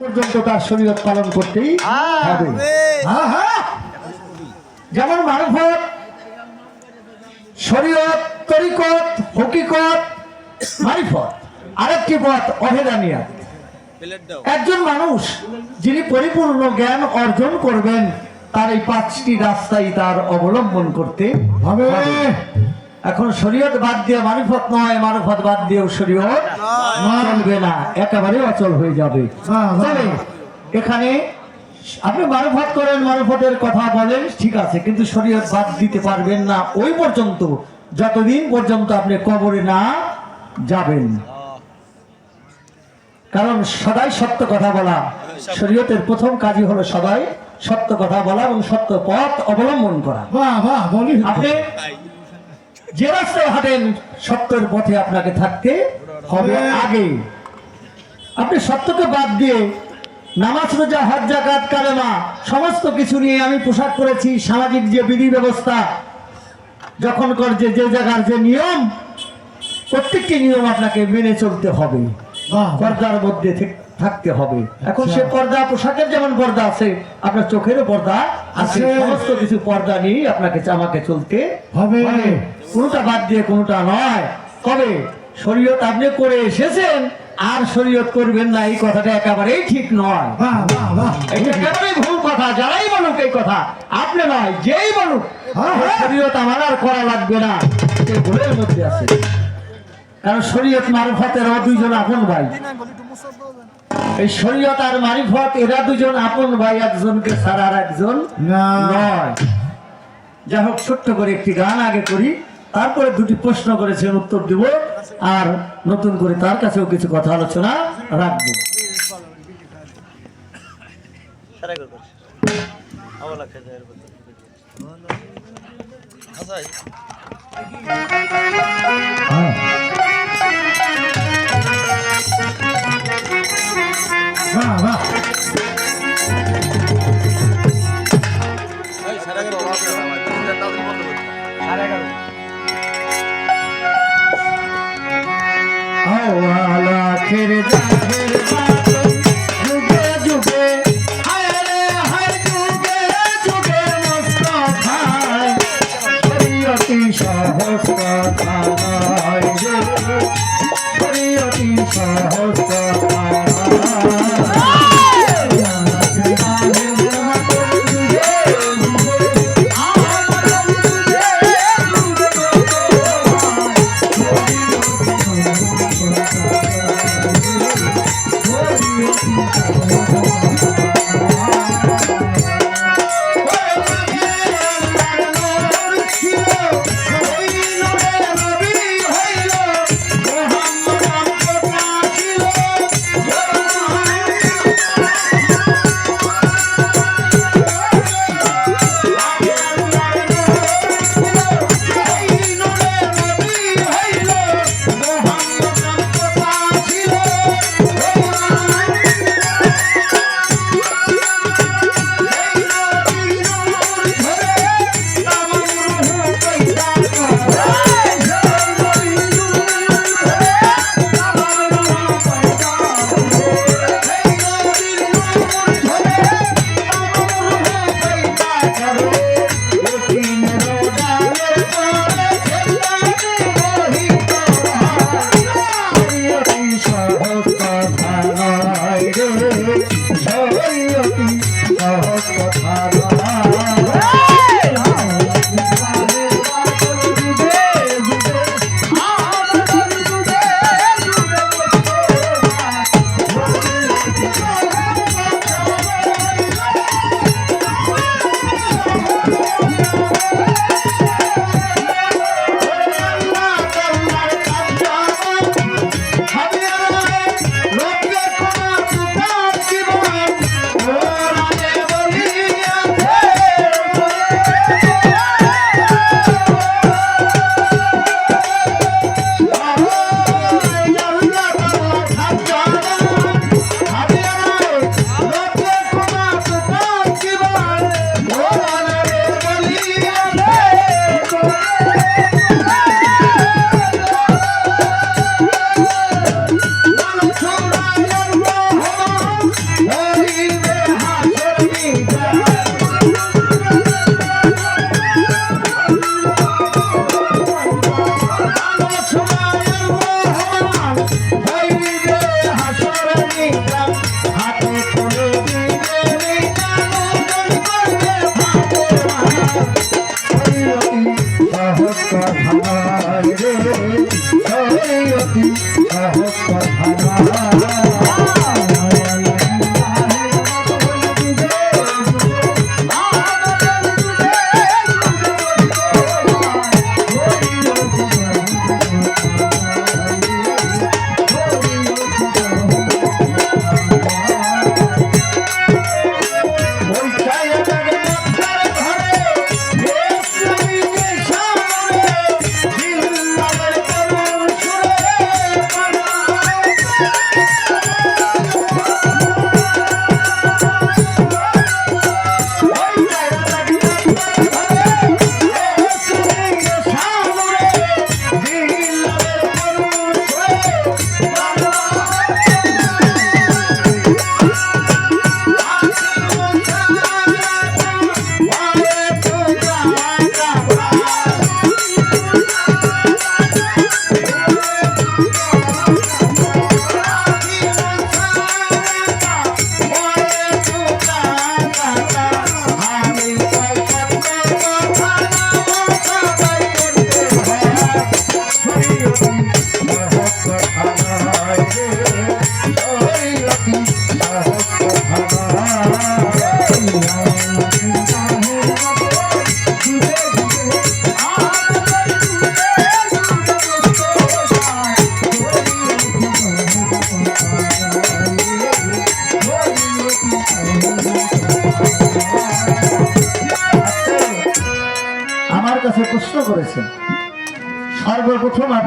পর্যন্ত তার শরীয়ত পালন করতেই হবে। যেমন মারফত শরীয়ত তরিকত হকিকত মারিফত আরেকটি পথ একজন মানুষ যিনি পরিপূর্ণ জ্ঞান অর্জন করবেন তার এই পাঁচটি রাস্তাই তার অবলম্বন করতে হবে। এখন শরীয়ত বাদ দিয়ে মারিফত নয় মারফত বাদ দিয়েও শরীয়ত। চলবে না একেবারে অচল হয়ে যাবে। এখানে আপনি মারফত করেন মারফতের কথা বলেন ঠিক আছে কিন্তু শরীয়ত বাদ দিতে পারবেন না। ওই পর্যন্ত যতদিন পর্যন্ত আপনি কবরে না যাবেন। কারণ সদাই সত্য কথা বলা। শরীয়তের প্রথম কাজই হলো সদাই সত্য কথা বলা এবং সত্য পথ অবলম্বন করা। আপনি যে রাস্তায় হাঁটেন সত্যের পথে আপনাকে থাকতে হবে আগে আপনি সত্যকে বাদ দিয়ে নামাজ রোজা হজ জাকাত কালেমা সমস্ত কিছু নিয়ে আমি পোশাক করেছি সামাজিক যে বিধি ব্যবস্থা যখন কর যে যে জায়গার যে নিয়ম প্রত্যেকটি নিয়ম আপনাকে মেনে চলতে হবে। পর্দার মধ্যে থাকতে হবে এখন আচ্ছা। সে পর্দা পোশাকের যেমন পর্দা আছে আপনার চোখেরও পর্দা আছে। সমস্ত কিছু পর্দা নিয়ে আপনাকে আমাকে চলতে হবে। কোনটা বাদ দিয়ে কোনটা নয় তবে শরীয়ত আপনি করে এসেছেন আর শরীয়ত করবেন না এই কথাটা একেবারেই ঠিক নয়। বাহ বাহ বাহ। এটা একেবারেই ভুল কথা যারাই বলুক এই কথা আপনি নয় যেই বলুক হ্যাঁ, হ্যাঁ। শরীয়ত আমার আর করা লাগবে না। ভুলের মধ্যে আছে। কারণ শরীয়ত মারফতের দুইজন আপন ভাই। এই শরীয়ত আর মারিফত এরা দুজন আপন ভাই একজনকে ছাড়া আর একজন না। নয়। যাই হোক ছোট্ট করে একটি গান আগে করি তারপরে দুটি প্রশ্ন করেছেন উত্তর দিব। আর নতুন করে তার কাছেও কিছু কথা আলোচনা রাখব। হ্যাঁ। বাহ বাহ আওয়ালাখের জাহের বাদল spider.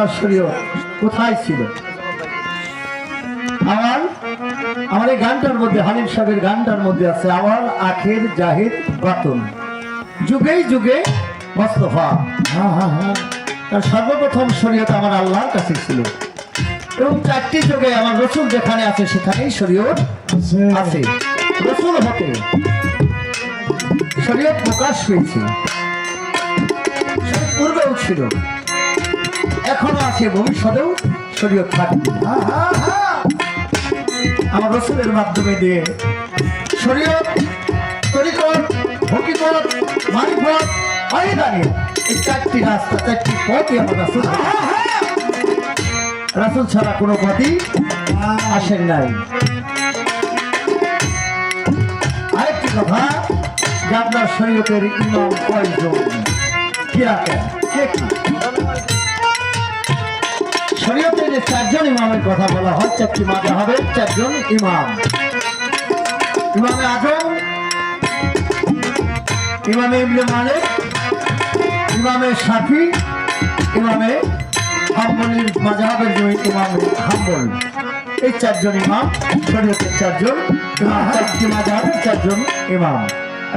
আপনার শরীর কোথায় ছিল? আমার আমার এই গানটার মধ্যে হালিম সাহেবের গানটার মধ্যে আছে আমার আখের জাহিদ বাতন। যুগে মোস্তফা। হ্যাঁ হ্যাঁ হ্যাঁ তার সর্বপ্রথম শরীয়ত আমার আল্লাহর কাছে ছিল। এবং চারটি যুগে আমার রসুল যেখানে আছে সেখানেই শরীয়ত আছে। রসুল হতে শরীয়ত প্রকাশ হয়েছে। পূর্বেও ছিল। এখনও আছে, ভবিষ্যতেও শরীয়ত থাকবে আমার রসুলের মাধ্যমে দিয়ে এই চারটি রাস্তা, চারটি পথই আমার রাসুল। রাসুল ছাড়া কোনো পথই আসেন নাই। আরেকটি কথা, যে আপনার শরীয়তের ইমাম কয়জন? কি রাখেন কে কি? শরীয়তে চারজন ইমামের কথা বলা হয়, চারটি মাঝে হবে, চারজন ইমাম। ইমামে আজম, ইমামে ইবনে মালিক, ইমামে শাফি, ইমামে হাম্বলির মাঝহাবের যে ইমামে হাম্বল। এই চারজন ইমাম, শরীয়তের চারজন চারটি মাঝহাবের চারজন ইমাম।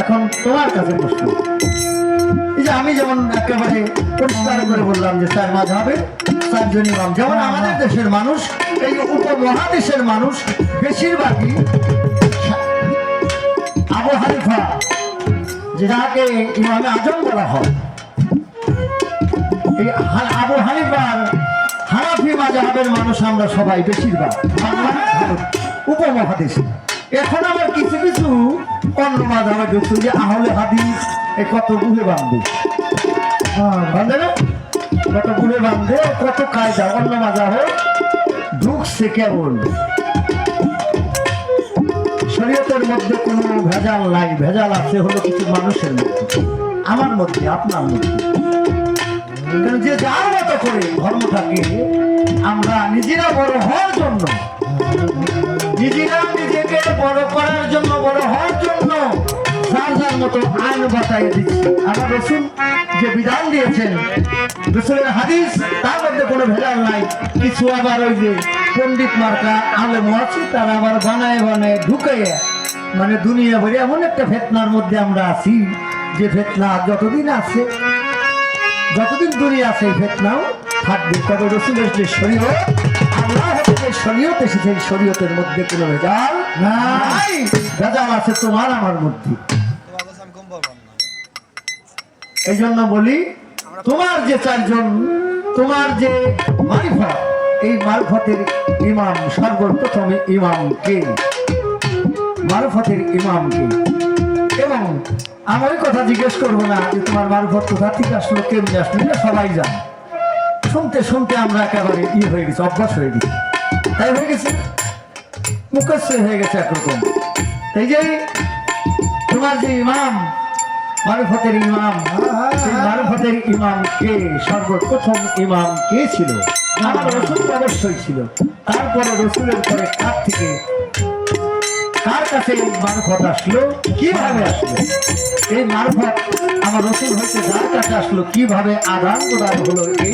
এখন তোমার কাছে প্রশ্ন। এই যে আমি যেমন একেবারে পরিষ্কার করে বললাম যে স্যার মাঝহাবে চারজন ইমাম যেমন আমাদের দেশের মানুষ, এই উপমহাদেশের মানুষ, বেশিরভাগই আবু হানিফা, যাকে ইমামে আজম বলা হয়। এই আবু হানিফার হানাফি মাজাহাবের মানুষ আমরা সবাই বেশিরভাগ। উপমহাদেশে। এখন আবার কিছু কিছু অন্য মাঝাবে যে আহলে হাদিস এই কত বুহে বান্ধে বান্ধে না কত বুহে বান্ধে কত কায়দা, অন্য মাঝাবে ঢুকছে কেবল। শরীয়তের মধ্যে কোনো ভেজাল নাই, ভেজাল আছে হলো কিছু মানুষের মধ্যে। আমার মধ্যে, আপনার মধ্যে। যে যার মতো করে ধর্মটাকে আমরা নিজেরা বড় হওয়ার জন্য, নিজেরা নিজেকে বড় করার জন্য, বড় হওয়ার জন্য যার যার মতো আইন বাতাই দিচ্ছি। আমার রসুল যে বিধান দিয়েছেন। রসুলের হাদিস, তার মধ্যে কোনো ভেজাল নাই। কিছু আবার ওই যে পণ্ডিত মার্কা আলেম আছে, তারা আবার বানায় বানায় ঢুকে। মানে দুনিয়া ভরে এমন একটা ফেতনার মধ্যে আমরা আছি, যে ফেতনা যতদিন আছে, যতদিন দুনিয়া আছে, এই ফেতনাও থাকবে। তবে রসুলের যে শরীয়ত, আল্লাহ শরীয়ত এসেছে, এই শরীয়তের মধ্যে কোনো ভেজাল নাই। ভেজাল আছে তোমার আমার মধ্যে। এই জন্য বলি, তোমার যে চারজন, তোমার যে মারিফত এই মারফতের ইমাম সর্বপ্রথম ইমাম কে? মারুফতের ইমামকে এবং আমি কথা জিজ্ঞেস করব না যে তোমার মারফত কোথা থেকে আসলো, কেমনি আসলো, এটা সবাই জানে। শুনতে শুনতে আমরা একেবারে ই হয়ে গেছি, অভ্যাস হয়ে গেছি। তাই হয়ে গেছে? মুখস্থ হয়ে গেছে একরকম। এই যে তোমার যে ইমাম মারুফতের ইমাম। মারুফতের ইমাম কে? সর্বপ্রথম ইমাম কে ছিল? আমার রসুল অবশ্যই ছিল। তারপরে রসুলের পরে কার থেকে? কার কাছে মারফত আসলো? কীভাবে আসলো? এই মারফত আমার রসুল হইতে যার কাছে আসলো কীভাবে আদান প্রদান হলো এই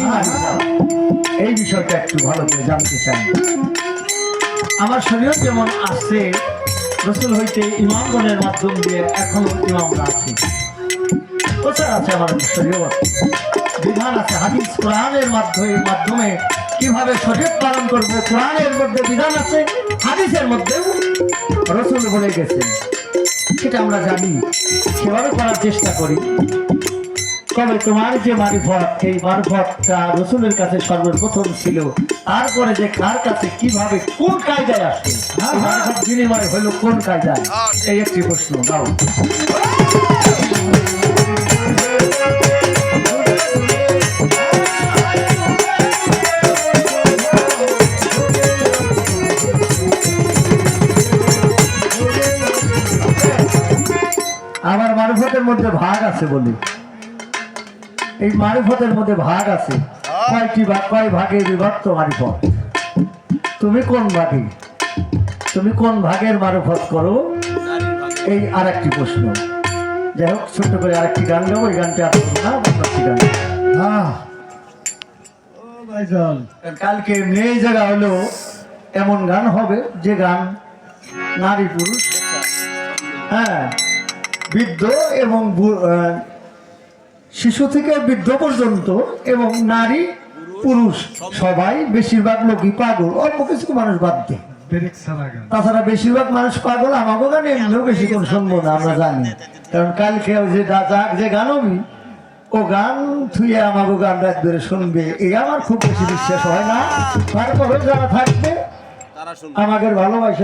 এই বিষয়টা একটু ভালো করে জানতে চাই। আমার শরীর যেমন আসছে রসুল হইতে ইমামগণের মাধ্যম দিয়ে এখনও ইমামরা আছে। কোথায় আছে আমার বিধান আছে হাদিস কোরআনের মাধ্যমে মাধ্যমে কীভাবে শরীর পালন করবে কোরআনের মধ্যে বিধান আছে হাদিসের মধ্যে রসুল বলে গেছেন। সেটা আমরা জানি সেভাবে করার চেষ্টা করি। তবে তোমার যে মারিফত এই মারিফতটা রসুলের কাছে সর্বপ্রথম ছিল তারপরে যে কার কাছে কীভাবে কোন কায়দায় আসে এই মারিফত বিনিময় হলো কোন কায়দায়? এই একটি প্রশ্ন দাও। মধ্যে ভাগ আছে বলি। এই মারুফতের মধ্যে ভাগ আছে। কয়টি ভাগ? কয় ভাগে বিভক্ত মারুফত? তুমি কোন ভাগে? তুমি কোন ভাগের মারুফত করো? এই আর একটি প্রশ্ন। যাই হোক ছোট্ট করে আরেকটি গান গাবো। এই গানটা না? একটি গান কালকে মেয়ে জায়গা হলো এমন গান হবে যে গান নারী পুরুষ। হ্যাঁ বৃদ্ধ এবং শিশু থেকে বৃদ্ধ পর্যন্ত এবং নারী পুরুষ সবাই বেশিরভাগ লোকই পাগল। অল্প কিছু মানুষ বাদ দেয় তাছাড়া বেশিরভাগ মানুষ পাগল আমাকে গান এমনিও বেশিক্ষণ শুনব না আমরা জানি। কারণ কালকে যে দাদা যে গান হবি ও গান থুয়ে আমাকে গান রাত ধরে শুনবে এই আমার খুব বেশি বিশ্বাস হয় না। তারপরে যারা থাকবে আমাদের ভালোবাসা